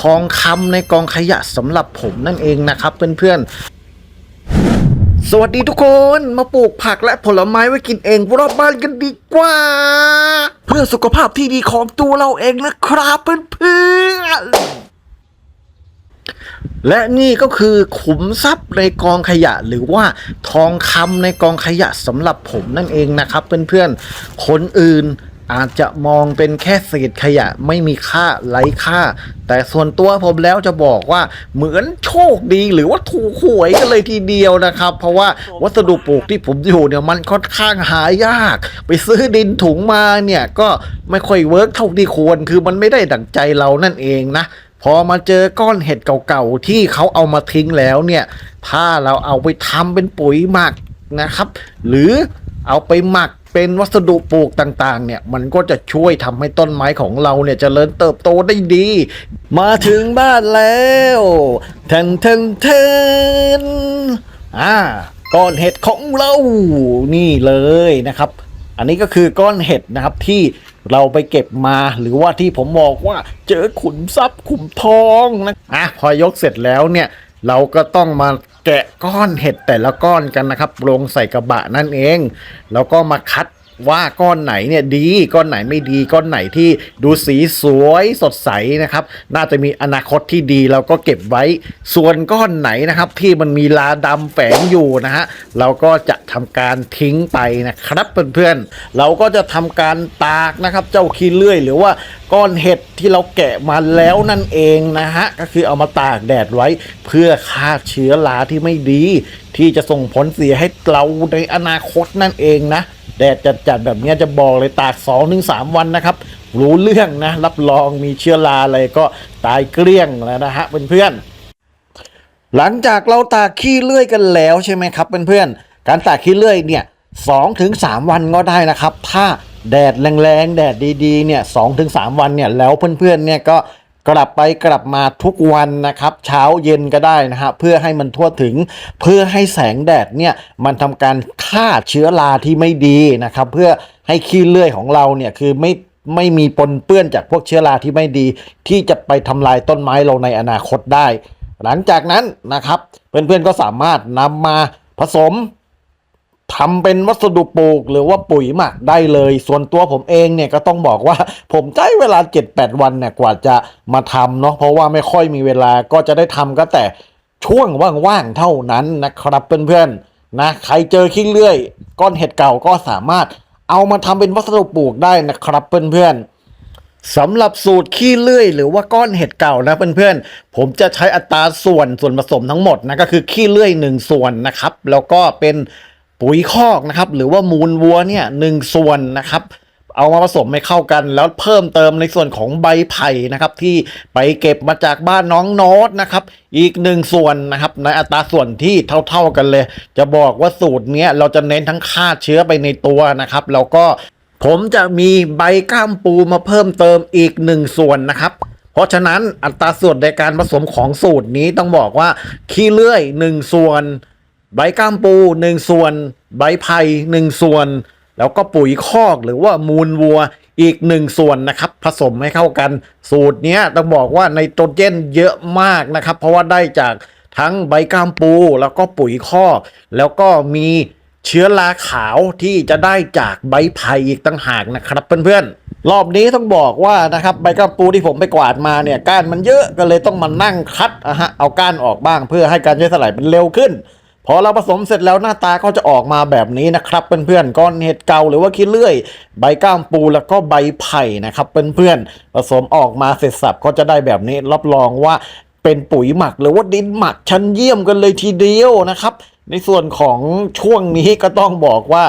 ทองคำในกองขยะสำหรับผมนั่นเองนะครับเพื่อนๆ สวัสดีทุกคนมาปลูกผักและผลไม้ไว้กินเองรอบบ้านกันดีกว่า เพื่อสุขภาพที่ดีของตัวเราเองนะครับเพื่อนๆและนี่ก็คือขุมทรัพย์ในกองขยะ หรือว่าทองคำในกองขยะสำหรับผมนั่นเองนะครับเพื่อนๆคนอื่น อาจจะมองเป็นแค่เศษขยะไม่มีค่าไร้ค่า แต่ส่วนตัวผมแล้วจะบอกว่าเหมือนโชคดีหรือว่าถูกหวยกันเลยทีเดียวนะครับ เพราะว่าวัสดุปลูกที่ผมอยู่เนี่ยมันค่อนข้างหายาก ไปซื้อดินถุงมาเนี่ยก็ไม่ค่อยเวิร์กเท่าที่ควร คือมันไม่ได้ดั่งใจเรานั่นเองนะพอมาเจอก้อนเห็ดเก่าๆที่เขาเอามาทิ้งแล้วเนี่ย ถ้าเราเอาไปทำเป็นปุ๋ยหมักนะครับ หรือเอาไปหมัก เป็นวัสดุปลูกต่างๆ เนี่ยมันก็จะช่วยทำให้ต้นไม้ของเราเนี่ยจเจริญเติบโตได้ดี มาถึงบ้านแล้วเทนเทนเทนอ่าก้อนเห็ดของเรานี่เลยนะครับ อันนี้ก็คือก้อนเห็ดนะครับที่เราไปเก็บมาหรือว่าที่ผมบอกว่าเจอขุนทรัพย์ขุมทองนะอะพอยกเสร็จแล้วเนี่ย เราก็ต้องมาแกะก้อนเห็ดแต่ละก้อนกันนะครับลงใส่กระบะนั่นเอง แล้วก็มาคัดว่าก้อนไหนเนี่ยดีก้อนไหนไม่ดีก้อนไหนที่ดูสีสวยสดใสนะครับ น่าจะมีอนาคตที่ดีเราก็เก็บไว้ ส่วนก้อนไหนนะครับ ที่มันมีลาดำแฝงอยู่นะฮะเราก็จะทำการทิ้งไปนะครับเพื่อนๆเราก็จะทำการตากนะครับ เจ้าขี้เลื่อย หรือว่า ก้อนเห็ดที่เราแกะมาแล้วนั่นเองนะฮะ ก็คือเอามาตากแดดไว้ เพื่อฆ่าเชื้อราที่ไม่ดี ที่จะส่งผลเสียให้เราในอนาคตนั่นเองนะ แดดจัดๆแบบนี้จะบอกเลยตาก2อถึงสวันนะครับ รู้เรื่องนะ รับรองมีเชื้อราอะไรก็ตายเกลี้ยงแล้วนะฮะเพื่อนๆหลังจากเราตากขี้เลื่อยกันแล้วใช่ไหมครับเพื่อนๆการตากขี้เลื่อยเนี่ยสองถึงสามวันก็ได้นะครับ ถ้า แดดแรงๆ แดดดีๆ เนี่ยสองถึงสามวันเนี่ย แล้วเพื่อนๆ เนี่ยก็กลับไปกลับมาทุกวันนะครับ เช้าเย็นก็ได้นะฮะเพื่อให้มันทั่วถึง เพื่อให้แสงแดดเนี่ยมันทำการฆ่าเชื้อราที่ไม่ดีนะครับ เพื่อให้ขี้เลื่อยของเราเนี่ยคือไม่ไม่มีปนเปื้อนจากพวกเชื้อราที่ไม่ดี ที่จะไปทำลายต้นไม้เราในอนาคตได้ หลังจากนั้นนะครับเพื่อนๆก็สามารถนำมาผสม ทำเป็นวัสดุปลูกหรือว่าปุ๋ยหมักได้เลย ส่วนตัวผมเองเนี่ยก็ต้องบอกว่า ผมใช้เวลา 7-8 วันเนี่ยกว่าจะมาทำเนาะเพราะว่าไม่ค่อยมีเวลาก็จะได้ทำก็แต่ช่วงว่างๆเท่านั้นนะครับเพื่อนๆนะใครเจอขี้เลื่อย ก้อนเห็ดเก่าก็สามารถเอามาทำเป็นวัสดุปลูกได้นะครับเพื่อนๆสำหรับสูตรขี้เลื่อย หรือว่าก้อนเห็ดเก่านะเพื่อนๆ ผมจะใช้อัตราส่วนส่วนผสมทั้งหมดนะก็คือขี้เลื่อยหนึ่งส่วนนะครับ แล้วก็เป็น ปุ๋ยคอกนะครับหรือว่ามูลวัวเนี่ยหนึ่งส่วนนะครับเอามาผสมให้เข้ากันแล้วเพิ่มเติมในส่วนของใบไผ่นะครับ ที่ไปเก็บมาจากบ้านน้องโน้ตนะครับ อีกหนึ่งส่วนนะครับ ในอัตราส่วนที่เท่า ๆกันเลย จะบอกว่าสูตรเนี้ยเราจะเน้นทั้งฆ่าเชื้อไปในตัวนะครับ แล้วก็ผมจะมีใบก้ามปูมาเพิ่มเติมอีกหนึ่งส่วนนะครับ เพราะฉะนั้นอัตราส่วนในการผสมของสูตรนี้ต้องบอกว่าขี้เลื่อยหนึ่งส่วน ใบก้ามปูหนึ่งส่วน ใบไผ่หนึ่งส่วน แล้วก็ปุ๋ยคอกหรือว่ามูลวัวอีกหนึ่งส่วนนะครับ ผสมให้เข้ากัน สูตรนี้ต้องบอกว่าในโตรเจนเยอะมากนะครับ เพราะว่าได้จากทั้งใบก้ามปู แล้วก็ปุ๋ยคอก แล้วก็มีเชื้อราขาวที่จะได้จากใบไผ่อีกต่างหากนะครับเพื่อนๆ รอบนี้ต้องบอกว่านะครับใบก้ามปูที่ผมไปกวาดมาเนี่ยก้านมันเยอะก็เลยต้องมานั่งคัดอะฮะเอาก้านออกบ้างเพื่อให้การย่อยสลายมันเร็วขึ้น พอเราผสมเสร็จแล้วหน้าตาก็จะออกมาแบบนี้นะครับเพื่อนๆก้อนเห็ดเก่าหรือว่าขี้เลื่อย ใบก้ามปูแล้วก็ใบไผ่นะครับเพื่อนๆผสมออกมาเสร็จสับก็จะได้แบบนี้รับรองว่าเป็นปุ๋ยหมักหรือว่าดินหมักชั้นเยี่ยมกันเลยทีเดียวนะครับ ในส่วนของช่วงนี้ก็ต้องบอกว่า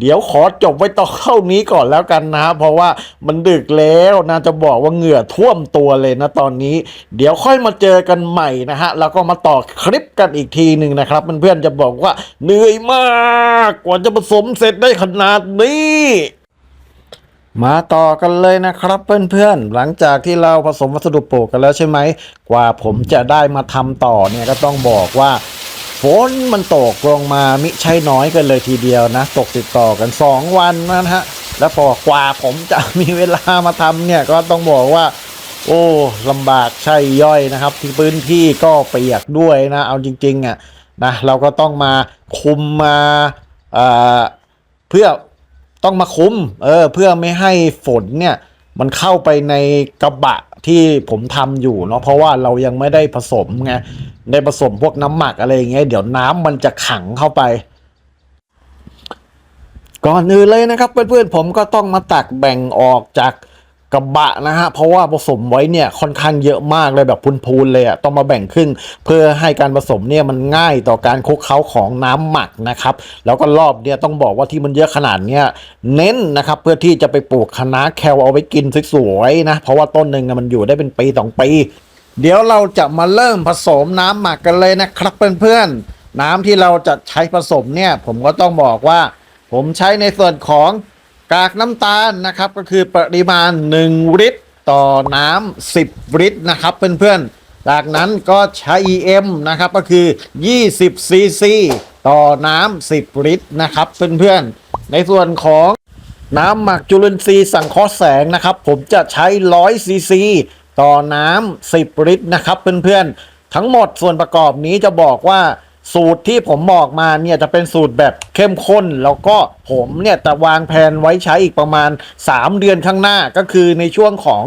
เดี๋ยวขอจบไว้ต่อเข้านี้ก่อนแล้วกันนะ เพราะว่ามันดึกแล้วนะจะบอกว่าเหงื่อท่วมตัวเลยนะตอนนี้ เดี๋ยวค่อยมาเจอกันใหม่นะฮะ แล้วก็มาต่อคลิปกันอีกทีหนึ่งนะครับเพื่อนๆจะบอกว่าเหนื่อยมากกว่าจะผสมเสร็จได้ขนาดนี้มาต่อกันเลยนะครับเพื่อนๆ หลังจากที่เราผสมวัสดุปลูกกันแล้วใช่ไหม กว่าผมจะได้มาทำต่อเนี่ยก็ต้องบอกว่า ฝนมันตกลงมามิใช่น้อยกันเลยทีเดียวนะ ตกติดต่อกัน 2 วันนะฮะ แล้วพอกว่าผมจะมีเวลามาทำเนี่ยก็ต้องบอกว่า โอ้ลำบากใช่ย่อยนะครับ ที่พื้นที่ก็เปียกด้วยนะ เอาจริงๆอะนะเราก็ต้องมาคุมมาเอ่อเพื่อต้องมาคุมเออเพื่อไม่ให้ฝนเนี่ยมันเข้าไปในกระบะ ที่ผมทำอยู่เนาะเพราะว่าเรายังไม่ได้ผสมไงได้ผสมพวกน้ำหมักอะไรอย่างเงี้ยเดี๋ยวน้ำมันจะขังเข้าไป ก่อนอื่นเลยนะครับเพื่อนๆผมก็ต้องมาตักแบ่งออกจาก กระบะนะฮะเพราะว่าผสมไว้เนี่ยค่อนข้างเยอะมากเลยแบบพูนๆเลยอะ่ะต้องมาแบ่งครึ่ง เพื่อให้การผสมเนี่ยมันง่ายต่อการคลุกเคล้าของน้ำหมักนะครับแล้วก็รอบเนี่ยต้องบอกว่าที่มันเยอะขนาดเนี้ยเน้นนะครับเพื่อที่จะไปปลูกคะน้าแคลเอาไว้กินสวยๆนะเพราะว่าต้นหนึ่งอะมันอยู่ได้เป็นปีสองปี เดี๋ยวเราจะมาเริ่มผสมน้ำหมักกันเลยนะครับเพื่อนๆน้ำที่เราจะใช้ผสมเนี่ยผมก็ต้องบอกว่า ผมใช้ในส่วนของ กากน้ำตาลนะครับก็คือปริมาณ 1 ลิตรต่อน้ำ10 ลิตรนะครับเพื่อนๆ จากนั้นก็ใช้ EM นะครับก็คือ 20 ซีซีต่อน้ำ10 ลิตรนะครับเพื่อนๆ ในส่วนของน้ำหมักจุลินทรีย์สังเคราะห์แสงนะครับ ผมจะใช้ 100 ซีซีต่อน้ำ10 ลิตรนะครับเพื่อนๆ ทั้งหมดส่วนประกอบนี้จะบอกว่า สูตรที่ผมบอกมาเนี่ยจะเป็นสูตรแบบเข้มข้น แล้วก็ผมเนี่ยจะวางแผนไว้ใช้อีกประมาณ 3 เดือนข้างหน้าก็คือในช่วงของ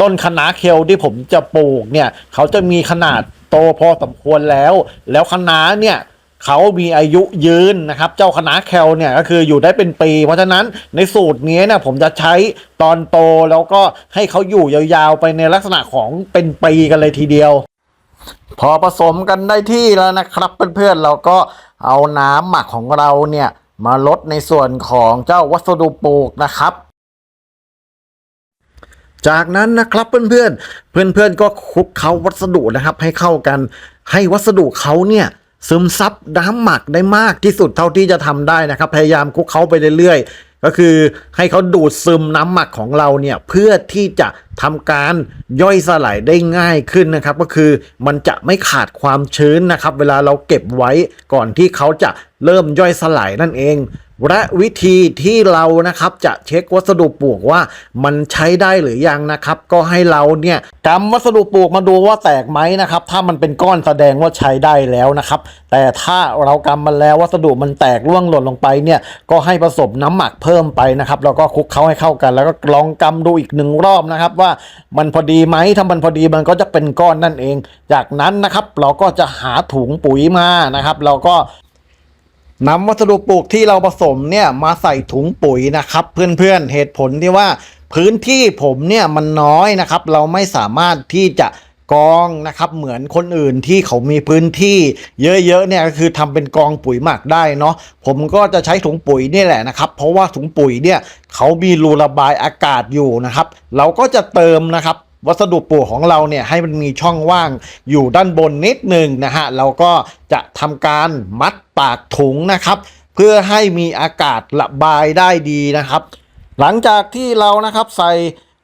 ต้นคะน้าเคลที่ผมจะปลูกเนี่ยเขาจะมีขนาดโตพอสมควรแล้ว แล้วคะน้าเนี่ยเขามีอายุยืนนะครับ เจ้าคณะแคลเนี่ยก็คืออยู่ได้เป็นปี เพราะฉะนั้นในสูตรนี้เนี่ยผมจะใช้ตอนโตแล้วก็ให้เขาอยู่ยาวๆไปในลักษณะของเป็นปีกันเลยทีเดียว พอผสมกันได้ที่แล้วนะครับเพื่อนๆเราก็เอาน้ำหมักของเราเนี่ยมาลดในส่วนของเจ้าวัสดุปลูกนะครับ จากนั้นนะครับเพื่อนๆ เพื่อนๆก็คลุกเคล้าวัสดุนะครับ ให้เข้ากัน ให้วัสดุเขาเนี่ยซึมซับน้ำหมักได้มากที่สุดเท่าที่จะทำได้นะครับ พยายามคลุกเคล้าไปเรื่อยๆ ก็คือให้เขาดูดซึมน้ำหมักของเราเนี่ยเพื่อที่จะทำการย่อยสลายได้ง่ายขึ้นนะครับ ก็คือมันจะไม่ขาดความชื้นนะครับ เวลาเราเก็บไว้ก่อนที่เขาจะเริ่มย่อยสลายนั่นเอง และวิธีที่เรานะครับจะเช็ควัสดุปลูกว่ามันใช้ได้หรือยังนะครับ ก็ให้เราเนี่ยกำวัสดุปลูกมาดูว่าแตกไหมนะครับ ถ้ามันเป็นก้อนแสดงว่าใช้ได้แล้วนะครับ แต่ถ้าเรากำมันแล้ววัสดุมันแตกร่วงหล่นลงไปเนี่ยก็ให้ผสมน้ำหมักเพิ่มไปนะครับแล้วก็คลุกเคล้าให้เข้ากัน แล้วก็ลองกำดูอีกหนึ่งรอบนะครับ ว่ามันพอดีไหมถ้ามันพอดีมันก็จะเป็นก้อนนั่นเอง จากนั้นนะครับเราก็จะหาถุงปุ๋ยมานะครับ เราก็ นำวัสดุปลูกที่เราผสมเนี่ยมาใส่ถุงปุ๋ยนะครับ เพื่อนๆเหตุผลที่ว่าพื้นที่ผมเนี่ยมันน้อยนะครับ เราไม่สามารถที่จะกองนะครับเหมือนคนอื่นที่เขามีพื้นที่เยอะๆเนี่ยก็คือทำเป็นกองปุ๋ยหมักได้เนาะผมก็จะใช้ถุงปุ๋ยนี่แหละนะครับ เพราะว่าถุงปุ๋ยเนี่ยเขามีรูระบายอากาศอยู่นะครับ เราก็จะเติมนะครับ วัสดุปลูกของเราเนี่ยให้มันมีช่องว่างอยู่ด้านบนนิดหนึ่งนะฮะเราก็จะทำการมัดปากถุงนะครับ เพื่อให้มีอากาศระบายได้ดีนะครับ หลังจากที่เรานะครับใส่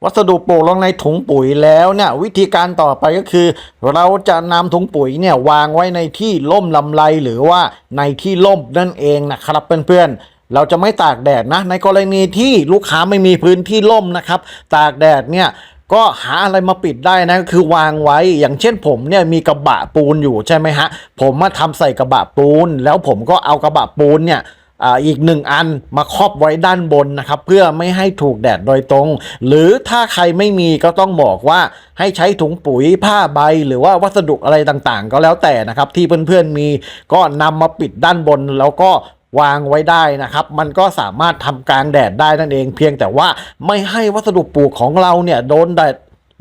วัสดุปลูกลงในถุงปุ๋ยแล้วเนี่ยวิธีการต่อไปก็คือ เราจะนำถุงปุ๋ยเนี่ยวางไว้ในที่ร่มลำไรหรือว่าในที่ร่มนั่นเองนะครับเพื่อนๆ เราจะไม่ตากแดดนะ ในกรณีที่ลูกค้าไม่มีพื้นที่ร่มนะครับ ตากแดดเนี่ย ก็หาอะไรมาปิดได้นะคือวางไว้อย่างเช่นผมเนี่ยมีกระบะปูนอยู่ใช่ไหมฮะ ผมมาทำใส่กระบะปูน แล้วผมก็เอากระบะปูนเนี่ยอ่าอีกหนึ่งอันมาครอบไว้ด้านบนนะครับ เพื่อไม่ให้ถูกแดดโดยตรง หรือถ้าใครไม่มีก็ต้องบอกว่าให้ใช้ถุงปุ๋ยผ้าใบ หรือว่าวัสดุอะไรต่างๆ ก็แล้วแต่นะครับ ที่เพื่อนๆมีก็นำมาปิดด้านบนแล้วก็ วางไว้ได้นะครับ มันก็สามารถทำกลางแดดได้นั่นเอง เพียงแต่ว่าไม่ให้วัสดุปลูกของเราเนี่ยโดนแดด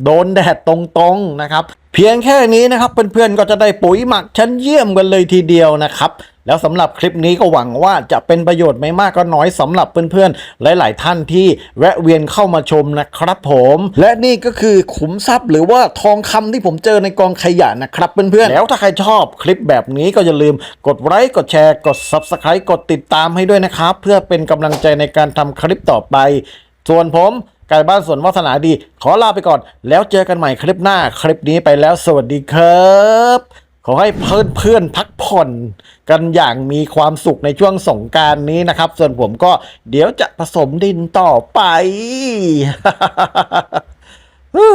โดนแดดตรงๆนะครับ เพียงแค่นี้นะครับเพื่อนๆก็จะได้ปุ๋ยหมักชั้นเยี่ยมกันเลยทีเดียวนะครับ แล้วสำหรับคลิปนี้ก็หวังว่าจะเป็นประโยชน์ไม่มากก็น้อยสำหรับเพื่อนๆ หลาย ๆ ท่านที่แวะเวียนเข้ามาชมนะครับผม และนี่ก็คือขุมทรัพย์หรือว่าทองคำที่ผมเจอในกองขยะนะครับเพื่อนๆ แล้วถ้าใครชอบคลิปแบบนี้ก็อย่าลืมกดไลค์กดแชร์กด Subscribe กดติดตามให้ด้วยนะครับ เพื่อเป็นกำลังใจในการทำคลิปต่อไป ส่วนผมไก่บ้านสวนวาสนาดี ขอลาไปก่อน แล้วเจอกันใหม่คลิปหน้า คลิปนี้ไปแล้วสวัสดีครับ ขอให้เพื่อนเพื่อนๆพักผ่อนกันอย่างมีความสุขในช่วงสงการนี้นะครับ ส่วนผมก็เดี๋ยวจะผสมดินต่อไป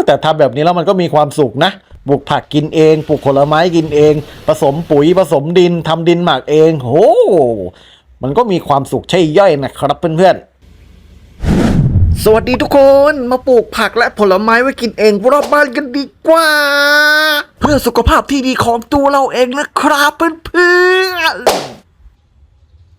แต่ทำแบบนี้แล้วมันก็มีความสุขนะปลูกผักกินเองปลูกผลไม้กินเอง ผสมปุ๋ยผสมดินทำดินหมักเองโหมันก็มีความสุขใช่ย่อยนะครับเพื่อนๆ สวัสดีทุกคนมาปลูกผักและผลไม้ไว้กินเองรอบบ้านกันดีกว่า เพื่อสุขภาพที่ดีของตัวเราเองนะครับเพื่อนๆ